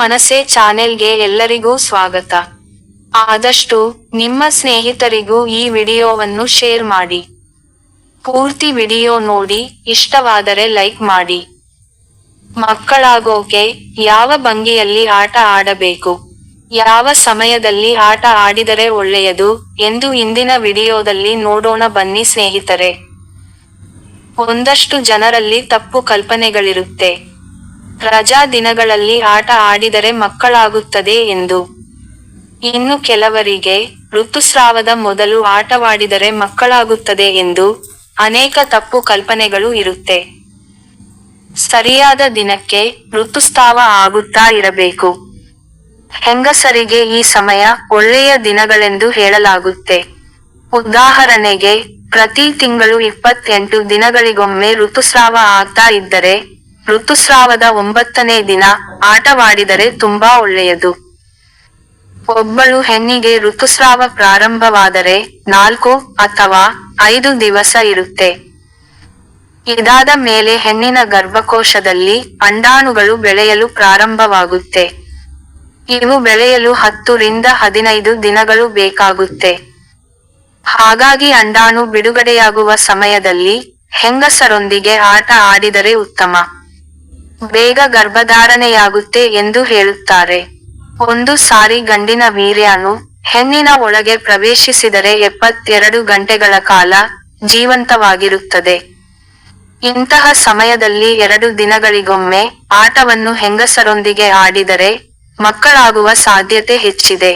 ಮನಸೆ ಚಾನೆಲ್ಗೆ ಎಲ್ಲರಿಗೂ ಸ್ವಾಗತ. ಆದಷ್ಟು ನಿಮ್ಮ ಸ್ನೇಹಿತರಿಗೂ ಈ ವಿಡಿಯೋವನ್ನು ಶೇರ್ ಮಾಡಿ. ಪೂರ್ತಿ ವಿಡಿಯೋ ನೋಡಿ ಇಷ್ಟವಾದರೆ ಲೈಕ್ ಮಾಡಿ. ಮಕ್ಕಳಾಗೋಕೆ ಯಾವ ಭಂಗಿಯಲ್ಲಿ ಆಟ ಆಡಬೇಕು? ಯಾವ ಸಮಯದಲ್ಲಿ ಆಟ ಆಡಿದರೆ ಒಳ್ಳೆಯದು ಎಂದು ಇಂದಿನ ವಿಡಿಯೋದಲ್ಲಿ ನೋಡೋಣ ಬನ್ನಿ ಸ್ನೇಹಿತರೆ. ಒಂದಷ್ಟು ಜನರಲ್ಲಿ ತಪ್ಪು ಕಲ್ಪನೆಗಳಿರುತ್ತೆ. ರಜಾ ದಿನಗಳಲ್ಲಿ ಆಟ ಆಡಿದರೆ ಮಕ್ಕಳಾಗುತ್ತದೆ ಎಂದು. ಇನ್ನು ಕೆಲವರಿಗೆ ಋತುಸ್ರಾವದ ಮೊದಲು ಆಟವಾಡಿದರೆ ಮಕ್ಕಳಾಗುತ್ತದೆ ಎಂದು ಅನೇಕ ತಪ್ಪು ಕಲ್ಪನೆಗಳು ಇರುತ್ತೆ. ಸರಿಯಾದ ದಿನಕ್ಕೆ ಋತುಸ್ರಾವ ಆಗುತ್ತಾ ಇರಬೇಕು. ಹೆಂಗಸರಿಗೆ ಈ ಸಮಯ ಒಳ್ಳೆಯ ದಿನಗಳೆಂದು ಹೇಳಲಾಗುತ್ತೆ. ಉದಾಹರಣೆಗೆ, ಪ್ರತಿ ತಿಂಗಳು ಇಪ್ಪತ್ತೆಂಟು ದಿನಗಳಿಗೊಮ್ಮೆ ಋತುಸ್ರಾವ ಆಗ್ತಾ ಇದ್ದರೆ ಋತುಸ್ರಾವದ ಒಂಬತ್ತನೇ ದಿನ ಆಟವಾಡಿದರೆ ತುಂಬಾ ಒಳ್ಳೆಯದು. ಒಬ್ಬಳು ಹೆಣ್ಣಿಗೆ ಋತುಸ್ರಾವ ಪ್ರಾರಂಭವಾದರೆ ನಾಲ್ಕು ಅಥವಾ ಐದು ದಿವಸ ಇರುತ್ತೆ. ಇದಾದ ಮೇಲೆ ಹೆಣ್ಣಿನ ಗರ್ಭಕೋಶದಲ್ಲಿ ಅಂಡಾಣುಗಳು ಬೆಳೆಯಲು ಪ್ರಾರಂಭವಾಗುತ್ತೆ. ಇವು ಬೆಳೆಯಲು ಹತ್ತರಿಂದ ಹದಿನೈದು ದಿನಗಳು ಬೇಕಾಗುತ್ತೆ. ಹಾಗಾಗಿ ಅಂಡಾಣು ಬಿಡುಗಡೆಯಾಗುವ ಸಮಯದಲ್ಲಿ ಹೆಂಗಸರೊಂದಿಗೆ ಆಟ ಆಡಿದರೆ ಉತ್ತಮ. ಬೇಗ ಗರ್ಭಧಾರಣೆಯಾಗುತ್ತೆ ಎಂದು ಹೇಳುತ್ತಾರೆ. ಒಂದು ಸಾರಿ ಗಂಡಿನ ವೀರ್ಯಾಣು ಹೆಣ್ಣಿನ ಒಳಗೆ ಪ್ರವೇಶಿಸಿದರೆ ಎಪ್ಪತ್ತೆರಡು ಗಂಟೆಗಳ ಕಾಲ ಜೀವಂತವಾಗಿರುತ್ತದೆ. ಇಂತಹ ಸಮಯದಲ್ಲಿ ಎರಡು ದಿನಗಳಿಗೊಮ್ಮೆ ಆಟವನ್ನು ಹೆಂಗಸರೊಂದಿಗೆ ಆಡಿದರೆ ಮಕ್ಕಳಾಗುವ ಸಾಧ್ಯತೆ ಹೆಚ್ಚಿದೆ.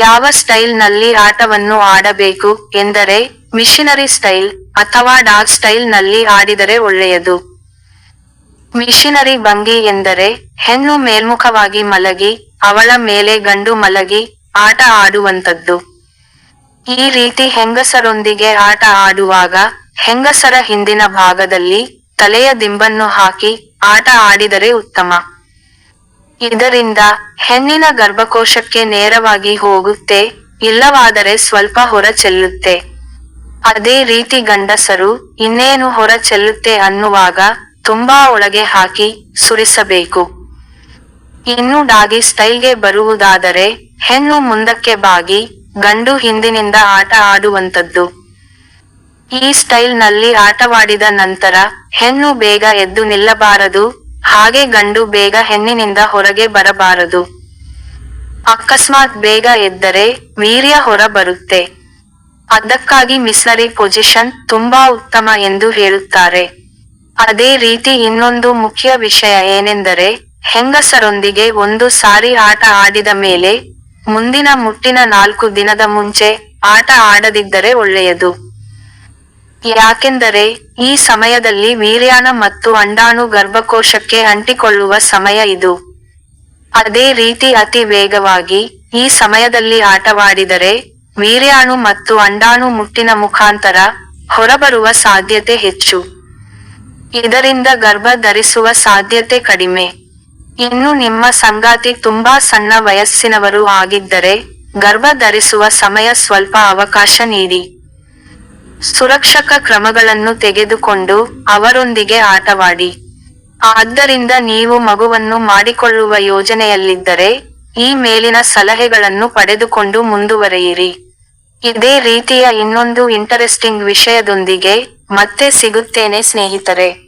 ಯಾವ ಸ್ಟೈಲ್ನಲ್ಲಿ ಆಟವನ್ನು ಆಡಬೇಕು ಎಂದರೆ ಮಿಷಿನರಿ ಸ್ಟೈಲ್ ಅಥವಾ ಡಾಗ್ ಸ್ಟೈಲ್ನಲ್ಲಿ ಆಡಿದರೆ ಒಳ್ಳೆಯದು. ಮಿಷನರಿ ಭಂಗಿ ಎಂದರೆ ಹೆಣ್ಣು ಮೇಲ್ಮುಖವಾಗಿ ಮಲಗಿ, ಅವಳ ಮೇಲೆ ಗಂಡು ಮಲಗಿ ಆಟ ಆಡುವಂತದ್ದು ಈ ರೀತಿ ಹೆಂಗಸರೊಂದಿಗೆ ಆಟ ಆಡುವಾಗ ಹೆಂಗಸರ ಹಿಂದಿನ ಭಾಗದಲ್ಲಿ ತಲೆಯ ದಿಂಬನ್ನು ಹಾಕಿ ಆಟ ಆಡಿದರೆ ಉತ್ತಮ. ಇದರಿಂದ ಹೆಣ್ಣಿನ ಗರ್ಭಕೋಶಕ್ಕೆ ನೇರವಾಗಿ ಹೋಗುತ್ತೆ, ಇಲ್ಲವಾದರೆ ಸ್ವಲ್ಪ ಹೊರ ಚೆಲ್ಲುತ್ತೆ. ಅದೇ ರೀತಿ ಗಂಡಸರು ಇನ್ನೇನು ಹೊರ ಚೆಲ್ಲುತ್ತೆ ಅನ್ನುವಾಗ ತುಂಬಾ ಒಳಗೆ ಹಾಕಿ ಸುರಿಸಬೇಕು. ಇನ್ನು ಡಾಗಿ ಸ್ಟೈಲ್ಗೆ ಬರುವುದಾದರೆ ಹೆಣ್ಣು ಮುಂದಕ್ಕೆ ಬಾಗಿ ಗಂಡು ಹಿಂದಿನಿಂದ ಆಟ ಆಡುವಂತದ್ದು ಈ ಸ್ಟೈಲ್ನಲ್ಲಿ ಆಟವಾಡಿದ ನಂತರ ಹೆಣ್ಣು ಬೇಗ ಎದ್ದು ನಿಲ್ಲಬಾರದು, ಹಾಗೆ ಗಂಡು ಬೇಗ ಹೆಣ್ಣಿನಿಂದ ಹೊರಗೆ ಬರಬಾರದು. ಅಕಸ್ಮಾತ್ ಬೇಗ ಎದ್ದರೆ ವೀರ್ಯ ಹೊರ ಬರುತ್ತೆ ಅದಕ್ಕಾಗಿ ಮಿಸ್ನರಿ ಪೊಸಿಷನ್ ತುಂಬಾ ಉತ್ತಮ ಎಂದು ಹೇಳುತ್ತಾರೆ. ಅದೇ ರೀತಿ ಇನ್ನೊಂದು ಮುಖ್ಯ ವಿಷಯ ಏನೆಂದರೆ ಹೆಂಗಸರೊಂದಿಗೆ ಒಂದು ಸಾರಿ ಆಟ ಆಡಿದ ಮೇಲೆ ಮುಂದಿನ ಮುಟ್ಟಿನ ನಾಲ್ಕು ದಿನದ ಮುಂಚೆ ಆಟ ಆಡದಿದ್ದರೆ ಒಳ್ಳೆಯದು. ಯಾಕೆಂದರೆ ಈ ಸಮಯದಲ್ಲಿ ವೀರ್ಯಾಣ ಮತ್ತು ಅಂಡಾಣು ಗರ್ಭಕೋಶಕ್ಕೆ ಅಂಟಿಕೊಳ್ಳುವ ಸಮಯ ಇದು. ಅದೇ ರೀತಿ ಅತಿ ವೇಗವಾಗಿ ಈ ಸಮಯದಲ್ಲಿ ಆಟವಾಡಿದರೆ ವೀರ್ಯಾಣು ಮತ್ತು ಅಂಡಾಣು ಮುಟ್ಟಿನ ಮುಖಾಂತರ ಹೊರಬರುವ ಸಾಧ್ಯತೆ ಹೆಚ್ಚು. ಇದರಿಂದ ಗರ್ಭ ಧರಿಸುವ ಸಾಧ್ಯತೆ ಕಡಿಮೆ. ಇನ್ನು ನಿಮ್ಮ ಸಂಗಾತಿ ತುಂಬಾ ಸಣ್ಣ ವಯಸ್ಸಿನವರು ಆಗಿದ್ದರೆ ಗರ್ಭ ಧರಿಸುವ ಸಮಯ ಸ್ವಲ್ಪ ಅವಕಾಶ ನೀಡಿ. ಸುರಕ್ಷಕ ಕ್ರಮಗಳನ್ನು ತೆಗೆದುಕೊಂಡು ಅವರೊಂದಿಗೆ ಆಟವಾಡಿ. ಆದ್ದರಿಂದ ನೀವು ಮಗುವನ್ನು ಮಾಡಿಕೊಳ್ಳುವ ಯೋಜನೆಯಲ್ಲಿದ್ದರೆ ಈ ಮೇಲಿನ ಸಲಹೆಗಳನ್ನು ಪಡೆದುಕೊಂಡು ಮುಂದುವರೆಯಿರಿ. ಇದೇ ರೀತಿಯ ಇನ್ನೊಂದು ಇಂಟರೆಸ್ಟಿಂಗ್ ವಿಷಯದೊಂದಿಗೆ ಮತ್ತೆ ಸಿಗುತ್ತೇನೆ ಸ್ನೇಹಿತರೆ.